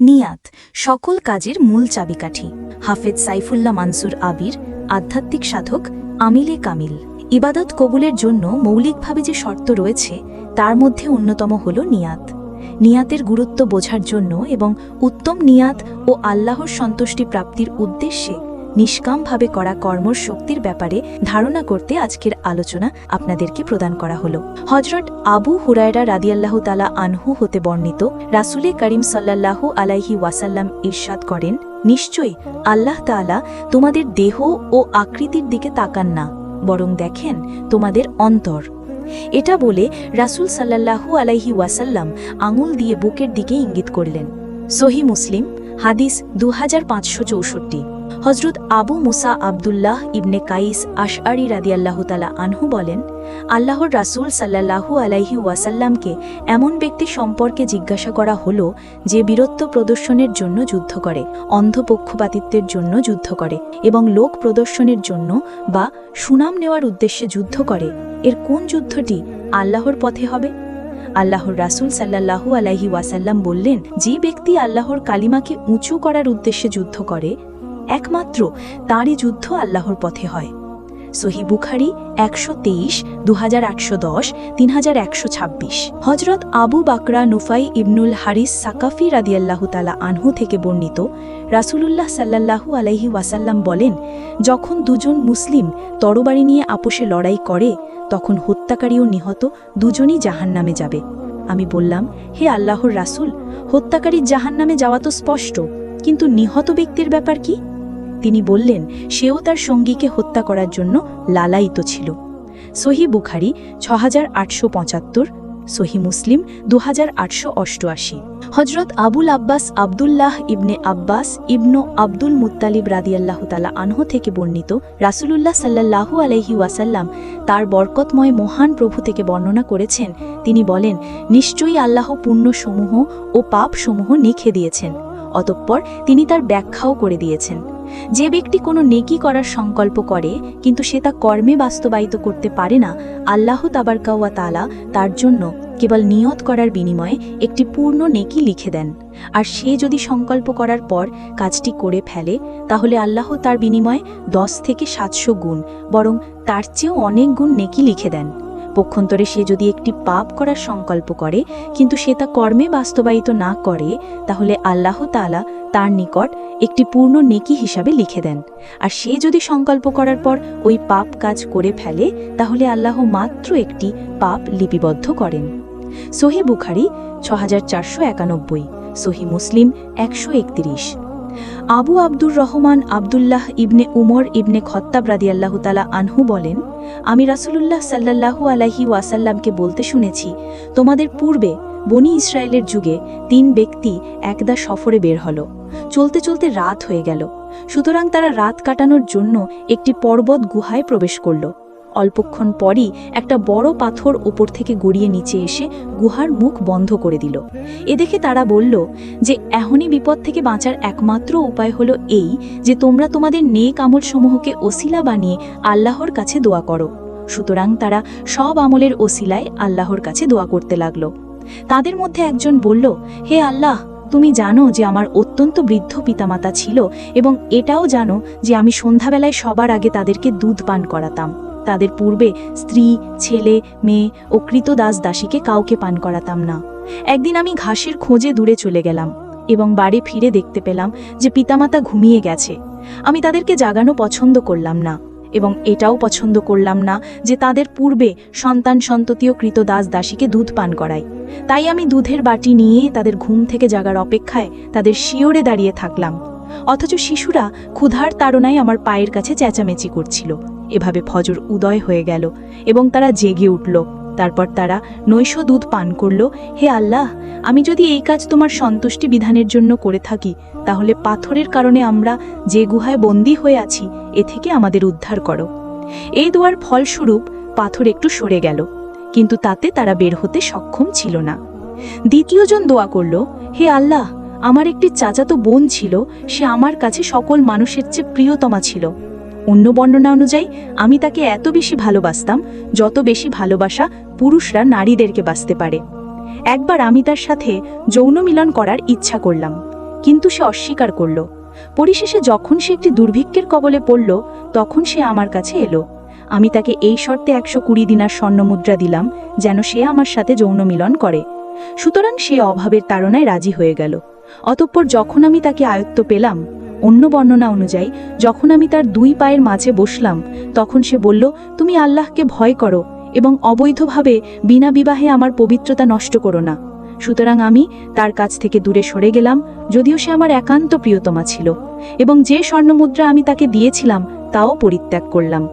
নিয়াত, সকল কাজের মূল চাবিকাঠি। হাফেজ সাইফুল্লাহ মানসুর আবির, আধ্যাত্মিক সাধক আমিলে কামিল। ইবাদত কবুলের জন্য মৌলিকভাবে যে শর্ত রয়েছে, তার মধ্যে অন্যতম হল নিয়াত। নিয়াতের গুরুত্ব বোঝার জন্য এবং উত্তম নিয়াত ও আল্লাহর সন্তুষ্টি প্রাপ্তির উদ্দেশ্যে নিষ্কামভাবে করা কর্মর শক্তির ব্যাপারে ধারণা করতে আজকের আলোচনা আপনাদেরকে প্রদান করা হলো। হজরত আবু হুরায়রা রাদিয়াল্লাহ তালা আনহু হতে বর্ণিত রাসুলে করিম সাল্লাল্লাহু আলাইহি ওয়াসাল্লাম ইরশাদ করেন, নিশ্চয়ই আল্লাহ তাআলা তোমাদের দেহ ও আকৃতির দিকে তাকান না, বরং দেখেন তোমাদের অন্তর। এটা বলে রাসূল সাল্লাল্লাহু আলাইহি ওয়াসাল্লাম আঙুল দিয়ে বুকের দিকে ইঙ্গিত করলেন। সহি মুসলিম, হাদিস দু হজরত আবু মুসা আবদুল্লাহ ইবনে কাইস আশআরি রাদিয়াল্লাহ তালা আনহু বলেন, আল্লাহর রাসূল সাল্লাল্লাহু আলাইহি ওয়াসাল্লামকে এমন ব্যক্তি সম্পর্কে জিজ্ঞাসা করা হলো যে বীরত্ব প্রদর্শনের জন্য যুদ্ধ করে, অন্ধপক্ষপাতিত্বের জন্য যুদ্ধ করে এবং লোক প্রদর্শনের জন্য বা সুনাম নেওয়ার উদ্দেশ্যে যুদ্ধ করে, এর কোন যুদ্ধটি আল্লাহর পথে হবে? আল্লাহর রাসূল সাল্লাল্লাহু আলাইহি ওয়াসাল্লাম বললেন, যে ব্যক্তি আল্লাহর কালিমাকে উঁচু করার উদ্দেশ্যে যুদ্ধ করে একমাত্র তাঁরই যুদ্ধ আল্লাহর পথে হয়। সহি বুখারি একশো তেইশ দু হাজার একশো দশ তিন হাজার একশো ছাব্বিশ। হজরত আবু বাকরা নুফাই ইবনুল হারিস সাকাফি রাদিয়াল্লাহু তালা আনহু থেকে বর্ণিত রাসূলুল্লাহ সাল্লাল্লাহু আলাইহি ওয়াসাল্লাম বলেন, যখন দুজন মুসলিম তরবারি নিয়ে আপোষে লড়াই করে, তখন হত্যাকারী ও নিহত দুজনই জাহান্নামে যাবে। আমি বললাম, হে আল্লাহর রাসূল হত্যাকারীর জাহান্নামে যাওয়া তো স্পষ্ট, কিন্তু নিহত ব্যক্তির ব্যাপার কি? তিনি বললেন, সেও তার সঙ্গীকে হত্যা করার জন্য লালায়িত ছিল। সহি বুখারি ছ আটশো পঁচাত্তর, সহি মুসলিম দু হাজার আটশো অষ্টআশি। হজরত আবুল আব্বাস আবদুল্লাহ ইবনে আব্বাস ইবনু আব্দুল মুত্তালিব রাদিয়াল্লাহ তালা আনহ থেকে বর্ণিত রাসুলুল্লাহ সাল্লাল্লাহু আলাইহি ওয়াসাল্লাম তার বরকতময় মহান প্রভু থেকে বর্ণনা করেছেন। তিনি বলেন, নিশ্চয়ই আল্লাহ পুণ্যসমূহ ও পাপসমূহ নিখে দিয়েছেন। অতঃপর তিনি তার ব্যাখ্যাও করে দিয়েছেন। যে ব্যক্তি কোনো নেকি করার সংকল্প করে, কিন্তু সে তা কর্মে বাস্তবায়িত করতে পারে না, আল্লাহ তাবারকাওয়া তালা তার জন্য কেবল নিয়ত করার বিনিময়ে একটি পূর্ণ নেকি লিখে দেন। আর সে যদি সংকল্প করার পর কাজটি করে ফেলে, তাহলে আল্লাহ তার বিনিময়ে দশ থেকে সাতশো গুণ, বরং তার চেয়েও অনেক গুণ নেকি লিখে দেন। পক্ষান্তরে সে যদি একটি পাপ করার সংকল্প করে, কিন্তু সে তা কর্মে বাস্তবায়িত না করে, তাহলে আল্লাহ তাআলা তার নিকট একটি পূর্ণ নেকি হিসাবে লিখে দেন। আর সে যদি সংকল্প করার পর ওই পাপ কাজ করে ফেলে, তাহলে আল্লাহ মাত্র একটি পাপ লিপিবদ্ধ করেন। সহি বুখারি ছ হাজার চারশো একানব্বই, সহি মুসলিম, একশো একত্রিশ। আবু আব্দুর রহমান আবদুল্লাহ ইবনে উমর ইবনে খত্তাব রাদিয়াল্লাহু তালা আনহু বলেন, আমি রাসূলুল্লাহ সাল্লাল্লাহু আলাইহি ওয়াসাল্লামকে বলতে শুনেছি, তোমাদের পূর্বে বনি ইসরায়েলের যুগে তিন ব্যক্তি একদা সফরে বের হলো। চলতে চলতে রাত হয়ে গেল। সুতরাং তারা রাত কাটানোর জন্য একটি পর্বত গুহায় প্রবেশ করল। অল্পক্ষণ পরই একটা বড় পাথর ওপর থেকে গড়িয়ে নিচে এসে গুহার মুখ বন্ধ করে দিল। এ দেখে তারা বলল যে, এখনই বিপদ থেকে বাঁচার একমাত্র উপায় হলো এই যে, তোমরা তোমাদের নেক আমল সমূহকে ওসিলা বানিয়ে আল্লাহর কাছে দোয়া করো। সুতরাং তারা সব আমলের ওসিলায় আল্লাহর কাছে দোয়া করতে লাগল। তাদের মধ্যে একজন বলল, হে আল্লাহ, তুমি জানো যে, আমার অত্যন্ত বৃদ্ধ পিতামাতা ছিল এবং এটাও জানো যে, আমি সন্ধ্যাবেলায় সবার আগে তাদেরকে দুধ পান করাতাম। তাদের পূর্বে স্ত্রী, ছেলে, মেয়ে ও কৃত দাস দাসীকে কাউকে পান করাতাম না। একদিন আমি ঘাসের খোঁজে দূরে চলে গেলাম এবং বাড়ি ফিরে দেখতে পেলাম যে পিতামাতা ঘুমিয়ে গেছে। আমি তাদেরকে জাগানো পছন্দ করলাম না এবং এটাও পছন্দ করলাম না যে তাদের পূর্বে সন্তান সন্ততীয় কৃত দাস দাসীকে দুধ পান করাই তাই আমি দুধের বাটি নিয়ে তাদের ঘুম থেকে জাগার অপেক্ষায় তাদের শিওরে দাঁড়িয়ে থাকলাম। অথচ শিশুরা ক্ষুধার তাড়নায় আমার পায়ের কাছে চেঁচামেচি করছিল। এভাবে ফজর উদয় হয়ে গেল এবং তারা জেগে উঠল। তারপর তারা নৈশ দুধ পান করল, হে আল্লাহ, আমি যদি এই কাজ তোমার সন্তুষ্টি বিধানের জন্য করে থাকি, তাহলে পাথরের কারণে আমরা যে গুহায় বন্দী হয়ে আছি, এ থেকে আমাদের উদ্ধার করো। এই দোয়ার ফলস্বরূপ পাথর একটু সরে গেল, কিন্তু তাতে তারা বের হতে সক্ষম ছিল না। দ্বিতীয়জন দোয়া করল, হে আল্লাহ, আমার একটি চাচাতো বোন ছিল, সে আমার কাছে সকল মানুষের চেয়ে প্রিয়তমা ছিল। অন্য বর্ণনা অনুযায়ী, আমি তাকে এত বেশি ভালোবাসতাম, যত বেশি ভালোবাসা পুরুষরা নারীদেরকে বাঁচতে পারে। একবার আমি তার সাথে যৌন মিলন করার ইচ্ছা করলাম, কিন্তু সে অস্বীকার করল। পরিশেষে যখন সে একটি দুর্ভিক্ষের কবলে পড়ল, তখন সে আমার কাছে এলো। আমি তাকে এই শর্তে একশো কুড়ি দিনার স্বর্ণমুদ্রা দিলাম, যেন সে আমার সাথে যৌন মিলন করে। সুতরাং সে অভাবের তাড়নায় রাজি হয়ে গেল। অতঃপর যখন আমি তাকে আয়ত্ত পেলাম অন্য বর্ণনা অনুযায়ী, যখন আমি তার দুই পায়ের মাঝে বসলাম, তখন সে বলল, তুমি আল্লাহকে ভয় করো এবং অবৈধভাবে বিনা বিবাহে আমার পবিত্রতা নষ্ট করো না। সুতরাং আমি তার কাছ থেকে দূরে সরে গেলাম, যদিও সে আমার একান্ত প্রিয়তমা ছিল, এবং যে স্বর্ণমুদ্রা আমি তাকে দিয়েছিলাম, তাও পরিত্যাগ করলাম।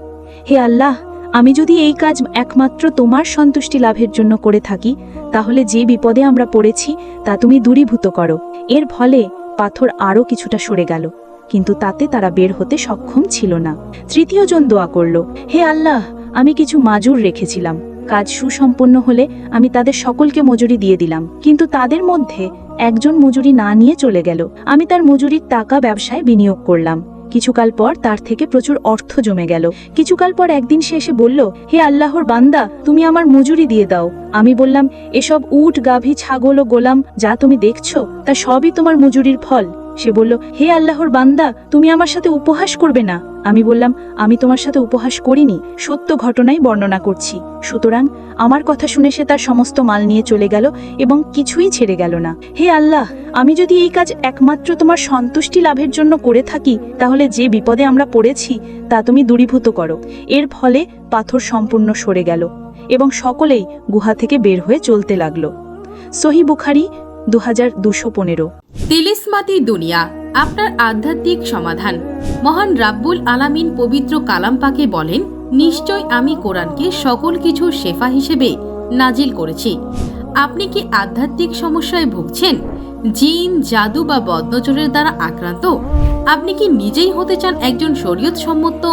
হে আল্লাহ, আমি যদি এই কাজ একমাত্র তোমার সন্তুষ্টি লাভের জন্য করে থাকি, তাহলে যে বিপদে আমরা পড়েছি, তা তুমি দূরীভূত করো। এর ফলে পাথর আরও কিছুটা সরে গেল, কিন্তু তাতে তারা বের হতে সক্ষম ছিল না। তৃতীয় জন দোয়া করল, হে আল্লাহ, আমি কিছু মাজুর রেখেছিলাম। কাজ সুসম্পন্ন হলে আমি তাদের সকলকে মজুরি দিয়ে দিলাম, কিন্তু তাদের মধ্যে একজন মজুরি না নিয়ে চলে গেল। আমি তার মজুরির টাকা ব্যবসায় বিনিয়োগ করলাম। কিছুকাল পর তার থেকে প্রচুর অর্থ জমে গেল। কিছুকাল পর একদিন সে এসে বলল, হে আল্লাহর বান্দা, তুমি আমার মজুরি দিয়ে দাও। আমি বললাম, এসব উট, গাভী, ছাগল ও গোলাম যা তুমি দেখছ, তা সবই তোমার মজুরির ফল। সে বলল, হে আল্লাহর বান্দা, তুমি আমার সাথে উপহাস করবে না। আমি বললাম, আমি তোমার সাথে উপহাস করিনি, সত্য ঘটনাই বর্ণনা করছি। সুতরাং আমার কথা শুনে সে তার সমস্ত মাল নিয়ে চলে গেল এবং কিছুই ছেড়ে গেল না। হে আল্লাহ, আমি যদি এই কাজ একমাত্র তোমার সন্তুষ্টি লাভের জন্য করে থাকি, তাহলে যে বিপদে আমরা পড়েছি, তা তুমি দূরীভূত করো। এর ফলে পাথর সম্পূর্ণ সরে গেল এবং সকলেই গুহা থেকে বের হয়ে চলতে লাগল। সহি বুখারি দু হাজার দুশো পনেরো। তিলিসমাতি দুনিয়া। আপনার আধ্যাত্মিক সমাধান। মহান রাব্বুল আলামিন পবিত্র কালাম পাকে বলেন, নিশ্চয় আমি কোরআনকে সকল কিছু শেফা হিসেবে নাজিল করেছি। আপনি কি আধ্যাত্মিক সমস্যায় ভুগছেন? জিন, জাদু বা বদনজরের দ্বারা আক্রান্ত? আপনি কি নিজেই হতে চান একজন শরীয়ত সম্মত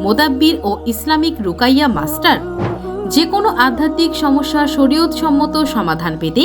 মোদাব্বির ও ইসলামিক রুকাইয়া মাস্টার? যে কোনো আধ্যাত্মিক সমস্যার শরীয়ত সম্মত সমাধান পেতে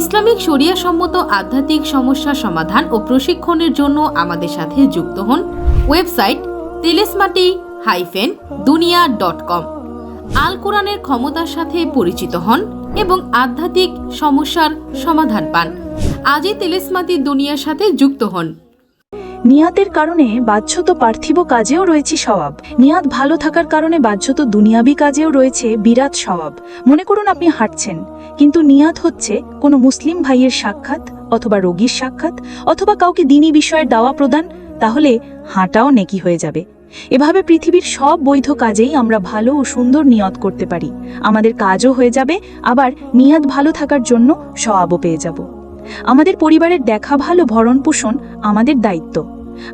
ইসলামিক শরিয়া সম্মত আধ্যাত্মিক সমস্যা সমাধান ও প্রশিক্ষণের জন্য আমাদের সাথে যুক্ত হন ওয়েবসাইট তেলেসমাটি হাইফেন দুনিয়া ডট কম। আল কোরআনের ক্ষমতার সাথে পরিচিত হন এবং আধ্যাত্মিক সমস্যার সমাধান পান। আজই তেলেসমাতি দুনিয়ার সাথে যুক্ত হন। নিয়াতের কারণে বাহ্যত পার্থিব কাজেও রয়েছে স্বভাব। নিয়াত ভালো থাকার কারণে বাহ্যত দুনিয়াবি কাজেও রয়েছে বিরাট স্বভাব। মনে করুন আপনি হাঁটছেন, কিন্তু নিয়াত হচ্ছে কোনো মুসলিম ভাইয়ের সাক্ষাৎ অথবা রোগীর সাক্ষাৎ অথবা কাউকে দিনী বিষয়ের দাওয়া প্রদান, তাহলে হাঁটাও নেকি হয়ে যাবে। এভাবে পৃথিবীর সব বৈধ কাজেই আমরা ভালো ও সুন্দর নিয়ত করতে পারি। আমাদের কাজও হয়ে যাবে, আবার নিয়াত ভালো থাকার জন্য সওয়াবও পেয়ে যাব। আমাদের পরিবারের দেখা ভালো ভরণ পোষণ আমাদের দায়িত্ব।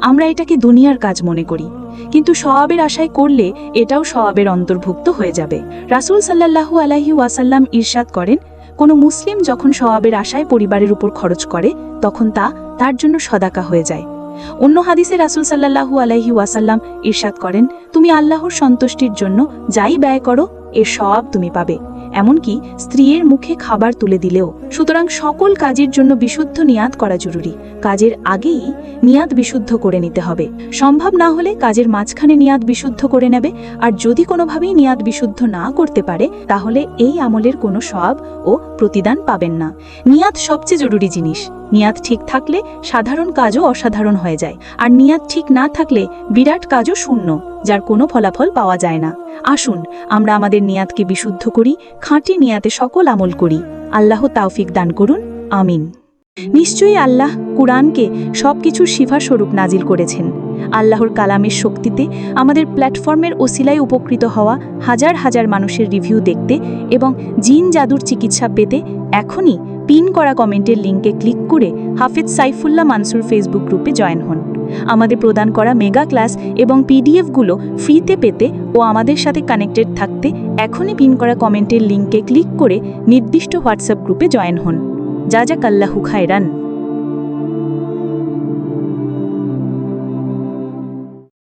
আমরা এটাকে দুনিয়ার কাজ মনে করি। কিন্তু সওয়াবের আশায় করলে এটাও সওয়াবের অন্তর্ভুক্ত হয়ে যাবে। রাসূল সাল্লাল্লাহু আলাইহি ওয়াসাল্লাম ইরশাদ করেন, কোনো মুসলিম যখন সওয়াবের আশায় পরিবারের উপর খরচ করে, তখন তা তার জন্য সদাকা হয়ে যায়। অন্য হাদিসে রাসূল সাল্লাল্লাহু আলাইহি ওয়াসাল্লাম ইরশাদ করেন, তুমি আল্লাহর সন্তুষ্টির জন্য যাই ব্যয় করো, এর সওয়াব তুমি পাবে। এমনকি স্ত্রীর মুখে খাবার তুলে দিলেও। সুতরাং সকল কাজের জন্য বিশুদ্ধ নিয়াত করা জরুরি। কাজের আগেই নিয়াত বিশুদ্ধ করে নিতে হবে। সম্ভব না হলে কাজের মাঝখানে নিয়াত বিশুদ্ধ করে নেবে, আর যদি কোনোভাবেই নিয়াত বিশুদ্ধ না করতে পারে, তাহলে এই আমলের কোনো সব ও প্রতিদান পাবেন না। নিয়াত সবচেয়ে জরুরি জিনিস। নিয়াত ঠিক থাকলে সাধারণ কাজও অসাধারণ হয়ে যায়। আর নিয়াত ঠিক না থাকলে বিরাট কাজও শূন্য, যার কোনো ফলাফল পাওয়া যায় না। আসুন, আমরা আমাদের নিয়াতকে বিশুদ্ধ করি, খাঁটি নিয়াতে সকল আমল করি। আল্লাহ তাওফিক দান করুন, আমিন। নিশ্চয়ই আল্লাহ কুরআনকে সবকিছুর শিফা স্বরূপ নাজিল করেছেন। আল্লাহর কালামের শক্তিতে আমাদের প্ল্যাটফর্মের ওসিলায় উপকৃত হওয়া হাজার হাজার মানুষের রিভিউ দেখতে এবং জিন জাদুর চিকিৎসা পেতে এখনই পিন করা কমেন্টের লিঙ্কে ক্লিক করে হাফিজ সাইফুল্লাহ মানসুর ফেসবুক গ্রুপে জয়েন হন। আমাদের প্রদান করা মেগা ক্লাস এবং পিডিএফগুলো ফ্রিতে পেতে ও আমাদের সাথে কানেক্টেড থাকতে এখনই পিন করা কমেন্টের লিঙ্কে ক্লিক করে নির্দিষ্ট হোয়াটসঅ্যাপ গ্রুপে জয়েন হন। যা যা কাল্লাহু খায়রান।